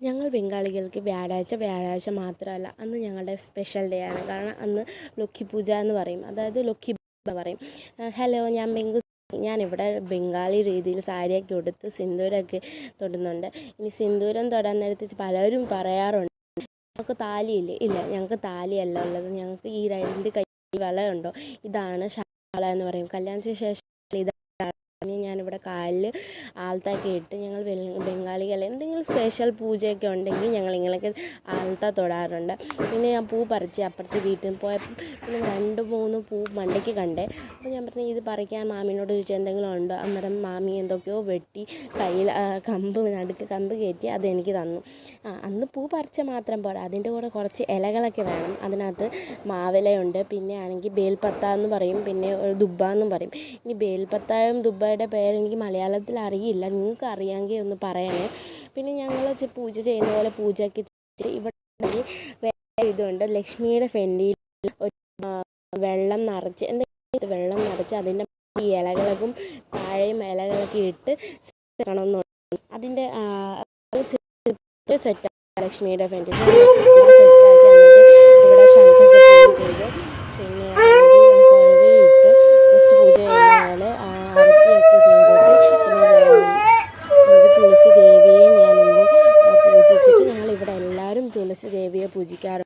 ഞങ്ങൾ ബംഗാളികൾക്ക് വ്യാഴാഴ്ച വ്യാഴാഴ്ച മാത്രമല്ല അന്ന് ഞങ്ങളുടെ സ്പെഷ്യൽ ഡേ ആണ്. കാരണം അന്ന് ലൊക്കി പൂജ എന്ന് പറയും. അതായത് ലൊക്കി പറയും. ഹലോ ഞാൻ ബംഗു ഞാനിവിടെ ബംഗാളി രീതിയിൽ സാരിയൊക്കെ ഉടുത്ത് സിന്ദൂരമൊക്കെ തൊടുന്നുണ്ട്. ഇനി സിന്ദൂരം തൊടാൻ നേരത്ത് പലരും പറയാറുണ്ട് ഞങ്ങൾക്ക് താലിയില്ലേ? ഇല്ല ഞങ്ങൾക്ക് താലിയല്ല ഉള്ളത്. ഞങ്ങൾക്ക് ഈ രണ്ട് കൈ വളയുണ്ടോ? ഇതാണ് ശാല എന്ന് പറയും. കല്യാണത്തിന് ശേഷം ഇതാണ് ഞാനിവിടെ കാലിൽ ആൽത്തൊക്കെ ഇട്ട് ഞങ്ങൾ ബംഗാളികൾ എന്തെങ്കിലും സ്പെഷ്യൽ പൂജയൊക്കെ ഉണ്ടെങ്കിൽ ഞങ്ങൾ ഇങ്ങനെയൊക്കെ ആൽത്ത തൊടാറുണ്ട്. പിന്നെ ഞാൻ പൂ പറിച്ച് അപ്പുറത്തെ വീട്ടിൽ പോയപ്പോൾ പിന്നെ രണ്ട് മൂന്ന് പൂ മണ്ടയ്ക്ക് കണ്ടേ. അപ്പോൾ ഞാൻ പറഞ്ഞു ഇത് പറിക്കാൻ മാമിനോട് ചോദിച്ചു എന്തെങ്കിലും ഉണ്ടോ? അന്നേരം മാമി എന്തൊക്കെയോ വെട്ടി കയ്യിൽ കമ്പ് നടുക്ക് കമ്പ് കയറ്റി അതെനിക്ക് തന്നു. ആ അന്ന് പൂ പറിച്ച മാത്രം പോരാ. അതിന്റെ കൂടെ കുറച്ച് ഇലകളൊക്കെ വേണം. അതിനകത്ത് മാവിലയുണ്ട്. പിന്നെ ആണെങ്കിൽ ബേൽപ്പത്ത എന്ന് പറയും. പിന്നെ ദുബ്ബ എന്നും പറയും. ഇനി ബേൽപ്പത്തായും ദുബ്ബയുടെ പേര് എനിക്ക് മലയാളത്തിൽ അറിയില്ല. നിങ്ങൾക്ക് അറിയാമെങ്കിൽ ഒന്ന് പറയണേ. പിന്നെ ഞങ്ങൾ പൂജ ചെയ്യുന്ന പോലെ പൂജയ്ക്ക് ഇവിടെ വേറെ ഇതുണ്ട്. ലക്ഷ്മിയുടെ ഫെൻഡിയിൽ ഒരു വെള്ളം നിറച്ച് എന്തെങ്കിലും വെള്ളം നിറച്ച് അതിന്റെ ഈ ഇലകളൊക്കെ താഴെയും ഇലകളൊക്കെ ഇട്ട് സെറ്റാണെന്നുണ്ട് അതിന്റെ സെറ്റ് ലക്ഷ്മിയുടെ ഫ്രണ്ടിൽ സെറ്റാക്കി എന്നിട്ട് ഇവിടെ ശംഖൊക്കെ പൂജ ചെയ്ത് പിന്നെ ആണെങ്കിൽ കുഴവയിട്ട് ജസ്റ്റ് പൂജ ചെയ്യുന്ന പോലെ ആ, ആരതിയൊക്കെ ചെയ്തിട്ട് തുളസി ദേവിയെ ഞാനൊന്ന് പൂജിച്ചിട്ട് ഞങ്ങൾ ഇവിടെ എല്ലാവരും തുളസി ദേവിയെ പൂജിക്കാറുണ്ട്.